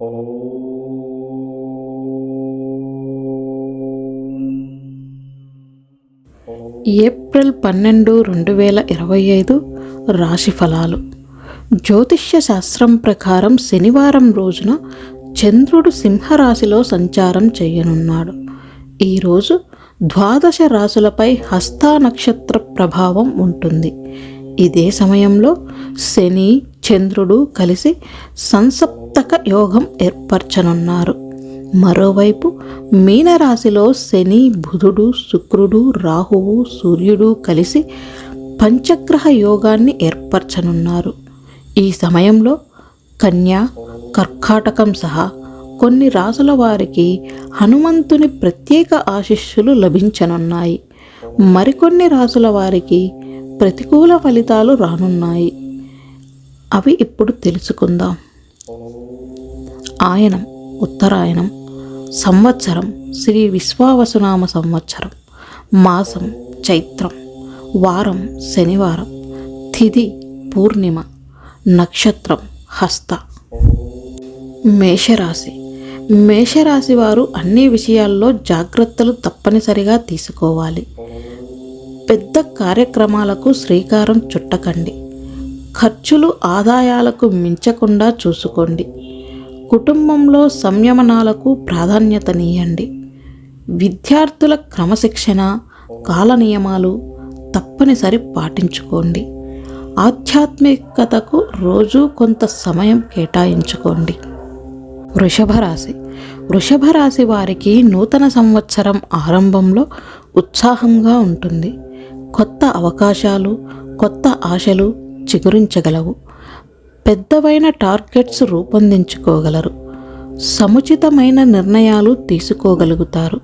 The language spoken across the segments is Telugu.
ఏప్రిల్ పన్నెండు రెండు వేల ఇరవై ఐదు రాశి ఫలాలు. జ్యోతిష్య శాస్త్రం ప్రకారం శనివారం రోజున చంద్రుడు సింహరాశిలో సంచారం చేయనున్నాడు. ఈరోజు ద్వాదశ రాశులపై హస్తా నక్షత్ర ప్రభావం ఉంటుంది. ఇదే సమయంలో శని చంద్రుడు కలిసి సంసప్తక యోగం ఏర్పరచనున్నారు. మరోవైపు మీనరాశిలో శని బుధుడు శుక్రుడు రాహువు సూర్యుడు కలిసి పంచగ్రహ యోగాన్ని ఏర్పరచనున్నారు. ఈ సమయంలో కన్య కర్కాటకం సహా కొన్ని రాసుల వారికి హనుమంతుని ప్రత్యేక ఆశిస్సులు లభించనున్నాయి. మరికొన్ని రాసుల వారికి ప్రతికూల ఫలితాలు రానున్నాయి. అవి ఇప్పుడు తెలుసుకుందాం. ఆయనం ఉత్తరాయణం సంవత్సరం శ్రీ విశ్వావసునామ సంవత్సరం మాసం చైత్రం వారం శనివారం తిథి పూర్ణిమ నక్షత్రం హస్త. మేషరాశి. మేషరాశి వారు అన్ని విషయాల్లో జాగ్రత్తలు తప్పనిసరిగా తీసుకోవాలి. పెద్ద కార్యక్రమాలకు శ్రీకారం చుట్టకండి. ఖర్చులు ఆదాయాలకు మించకుండా చూసుకోండి. కుటుంబంలో సంయమనాలకు ప్రాధాన్యతనియండి విద్యార్థుల క్రమశిక్షణ కాల నియమాలు తప్పనిసరి పాటించుకోండి. ఆధ్యాత్మికతకు రోజు కొంత సమయం కేటాయించుకోండి. వృషభ రాశి. వృషభ రాశి వారికి నూతన సంవత్సరం ఆరంభంలో ఉత్సాహంగా ఉంటుంది. కొత్త అవకాశాలు కొత్త ఆశలు చిగురించగలవు. పెద్దవైన టార్గెట్స్ రూపొందించుకోగలరు. సముచితమైన నిర్ణయాలు తీసుకోగలుగుతారు.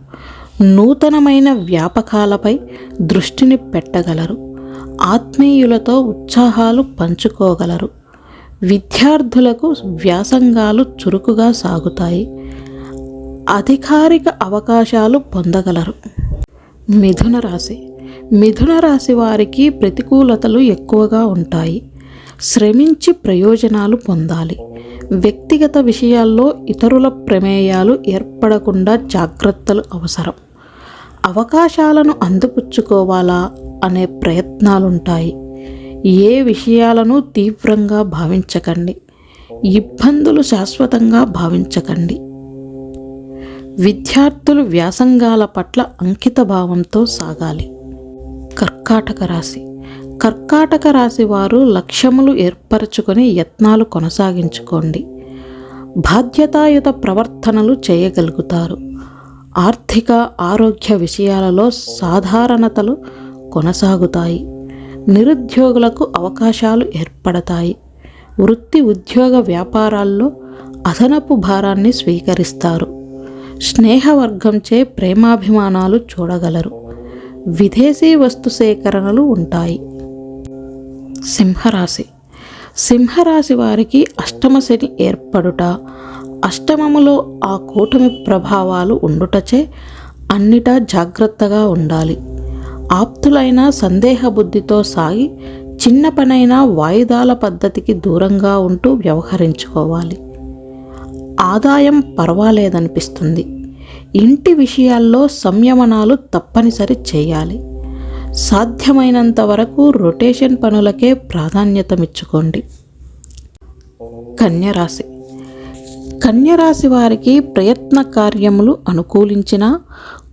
నూతనమైన వ్యాపకాలపై దృష్టిని పెట్టగలరు. ఆత్మీయులతో ఉత్సాహాలు పంచుకోగలరు. విద్యార్థులకు వ్యాసంగాలు చురుకుగా సాగుతాయి. అధికారిక అవకాశాలు పొందగలరు. మిథున రాశి మిథున రాశి వారికి ప్రతికూలతలు ఎక్కువగా ఉంటాయి. శ్రమించి ప్రయోజనాలు పొందాలి. వ్యక్తిగత విషయాల్లో ఇతరుల ప్రమేయాలు ఏర్పడకుండా జాగ్రత్తలు అవసరం. అవకాశాలను అందిపుచ్చుకోవాలా అనే ప్రయత్నాలుంటాయి. ఏ విషయాలను తీవ్రంగా భావించకండి. ఇబ్బందులు శాశ్వతంగా భావించకండి. విద్యార్థులు వ్యాసంగాల పట్ల అంకిత భావంతో సాగాలి. కర్కాటక రాశి. కర్కాటక రాశి వారు లక్ష్యములు ఏర్పరచుకొని యత్నాలు కొనసాగించుకోండి. బాధ్యతాయుత ప్రవర్తనలు చేయగలుగుతారు. ఆర్థిక ఆరోగ్య విషయాలలో సాధారణతలు కొనసాగుతాయి. నిరుద్యోగులకు అవకాశాలు ఏర్పడతాయి. వృత్తి ఉద్యోగ వ్యాపారాల్లో అదనపు భారాన్ని స్వీకరిస్తారు. స్నేహవర్గంచే ప్రేమాభిమానాలు చూడగలరు. విదేశీ వస్తు సేకరణలు ఉంటాయి. సింహరాశి. సింహరాశి వారికి అష్టమ శని ఏర్పడుట అష్టమములో ఆ కూటమి ప్రభావాలు ఉండుటచే అన్నిటా జాగ్రత్తగా ఉండాలి. ఆప్తులైన సందేహ బుద్ధితో సాగి చిన్న పనైనా వాయిదాల పద్ధతికి దూరంగా ఉంటూ వ్యవహరించుకోవాలి. ఆదాయం పర్వాలేదనిపిస్తుంది. ఇంటి విషయాల్లో సంయమనాలు తప్పనిసరి చేయాలి. సాధ్యమైనంత వరకు రొటేషన్ పనులకే ప్రాధాన్యతమిచ్చుకోండి. కన్యరాశి. కన్యరాశి వారికి ప్రయత్న కార్యములు అనుకూలించిన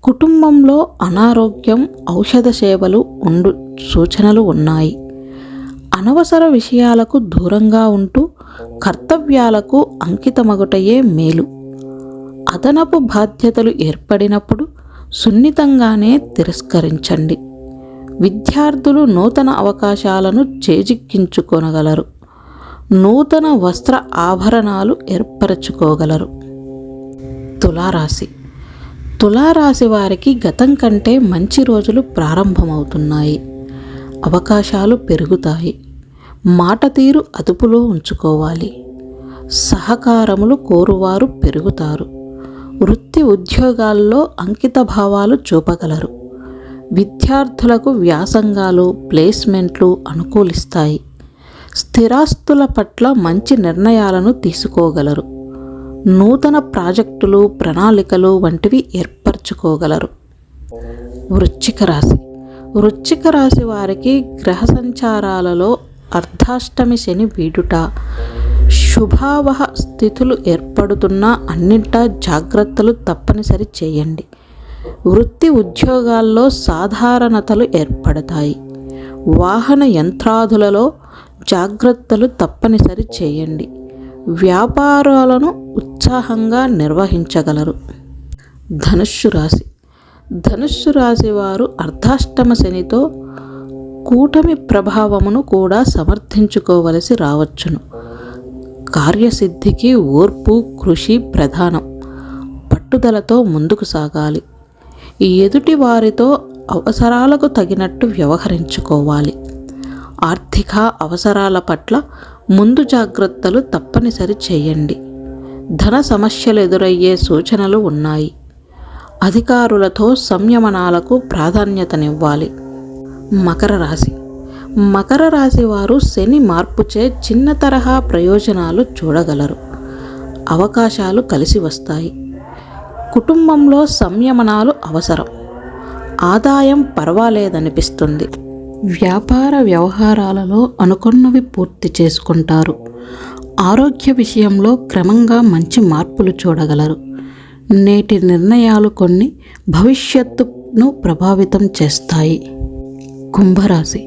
కుటుంబంలో అనారోగ్యం ఔషధ సేవలు ఉండు సూచనలు ఉన్నాయి. అనవసర విషయాలకు దూరంగా ఉంటూ కర్తవ్యాలకు అంకితమగుటయే మేలు. అదనపు బాధ్యతలు ఏర్పడినప్పుడు సున్నితంగానే తిరస్కరించండి. విద్యార్థులు నూతన అవకాశాలను చేజిక్కించుకొనగలరు. నూతన వస్త్ర ఆభరణాలు ఏర్పరచుకోగలరు. తులారాశి. తులారాశి వారికి గతం కంటే మంచి రోజులు ప్రారంభమవుతున్నాయి. అవకాశాలు పెరుగుతాయి. మాట తీరు అదుపులో ఉంచుకోవాలి. సహకారములు కోరువారు పెరుగుతారు. వృత్తి ఉద్యోగాల్లో అంకిత భావాలు చూపగలరు. విద్యార్థులకు వ్యాసంగాలు ప్లేస్మెంట్లు అనుకూలిస్తాయి. స్థిరాస్తుల పట్ల మంచి నిర్ణయాలను తీసుకోగలరు. నూతన ప్రాజెక్టులు ప్రణాళికలు వంటివి ఏర్పరచుకోగలరు. వృశ్చిక రాశి. వృశ్చిక రాశి వారికి గ్రహ సంచారాలలో అర్ధాష్టమి శని వీడుట శుభావహ స్థితులు ఏర్పడుతున్న అన్నింటా జాగ్రత్తలు తప్పనిసరి చేయండి. వృత్తి ఉద్యోగాల్లో సాధారణతలు ఏర్పడతాయి. వాహన యంత్రాదులలో జాగ్రత్తలు తప్పనిసరి చేయండి. వ్యాపారాలను ఉత్సాహంగా నిర్వహించగలరు. ధనుస్సు రాశి. ధనుస్సు రాశి వారు అర్ధాష్టమ శనితో కూటమి ప్రభావమును కూడా సమర్థించుకోవలసి రావచ్చును. కార్యసిద్ధికి ఓర్పు కృషి ప్రధానం. పట్టుదలతో ముందుకు సాగాలి. ఈ ఎదుటి వారితో అవసరాలకు తగినట్టు వ్యవహరించుకోవాలి. ఆర్థిక అవసరాల పట్ల ముందు జాగ్రత్తలు తప్పనిసరి చేయండి. ధన సమస్యలు ఎదురయ్యే సూచనలు ఉన్నాయి. అధికారులతో సంయమనాలకు ప్రాధాన్యతనివ్వాలి. మకర రాశి మకర రాశి వారు శని మార్పుచే చిన్న తరహా ప్రయోజనాలు చూడగలరు. అవకాశాలు కలిసి వస్తాయి. కుటుంబంలో సంయమనాలు అవసరం. ఆదాయం పర్వాలేదనిపిస్తుంది. వ్యాపార వ్యవహారాలలో అనుకున్నవి పూర్తి చేసుకుంటారు. ఆరోగ్య విషయంలో క్రమంగా మంచి మార్పులు చూడగలరు. నేటి నిర్ణయాలు కొన్ని భవిష్యత్తును ప్రభావితం చేస్తాయి. కుంభరాశి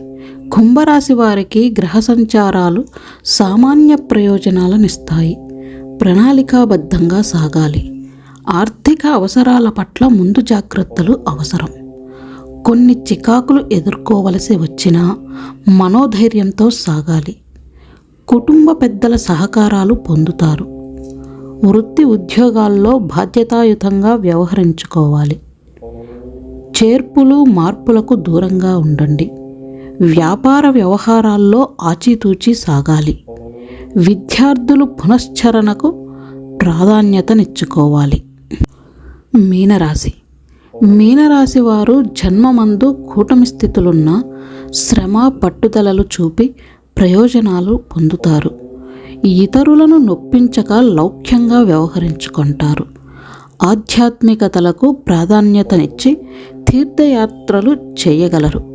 కుంభరాశి వారికి గ్రహ సంచారాలు సామాన్య ప్రయోజనాలనిస్తాయి. ప్రణాళికాబద్ధంగా సాగాలి. ఆర్థిక అవసరాల పట్ల ముందు జాగ్రత్తలు అవసరం. కొన్ని చికాకులు ఎదుర్కోవలసి వచ్చినా మనోధైర్యంతో సాగాలి. కుటుంబ పెద్దల సహకారాలు పొందుతారు. వృత్తి ఉద్యోగాల్లో బాధ్యతాయుతంగా వ్యవహరించుకోవాలి. చేర్పులు మార్పులకు దూరంగా ఉండండి. వ్యాపార వ్యవహారాల్లో ఆచితూచి సాగాలి. విద్యార్థులు పునశ్చరణకు ప్రాధాన్యతనిచ్చుకోవాలి. మీనరాశి. మీనరాశి వారు జన్మమందు కూటమి స్థితులున్న శ్రమ పట్టుదలలు చూపి ప్రయోజనాలు పొందుతారు. ఇతరులను నొప్పించక లౌక్యంగా వ్యవహరించుకుంటారు. ఆధ్యాత్మికతలకు ప్రాధాన్యతనిచ్చి తీర్థయాత్రలు చేయగలరు.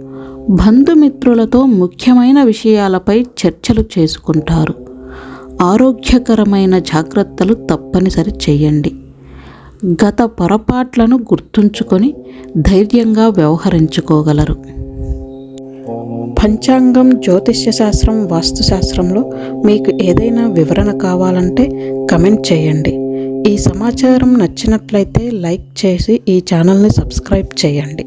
బంధుమిత్రులతో ముఖ్యమైన విషయాలపై చర్చలు చేసుకుంటారు. ఆరోగ్యకరమైన జాగ్రత్తలు తప్పనిసరి చేయండి. గత పొరపాట్లను గుర్తుంచుకొని ధైర్యంగా వ్యవహరించుకోగలరు. పంచాంగం జ్యోతిష్య శాస్త్రం వాస్తుశాస్త్రంలో మీకు ఏదైనా వివరణ కావాలంటే కమెంట్ చేయండి. ఈ సమాచారం నచ్చినట్లయితే లైక్ చేసి ఈ ఛానల్ని సబ్స్క్రైబ్ చేయండి.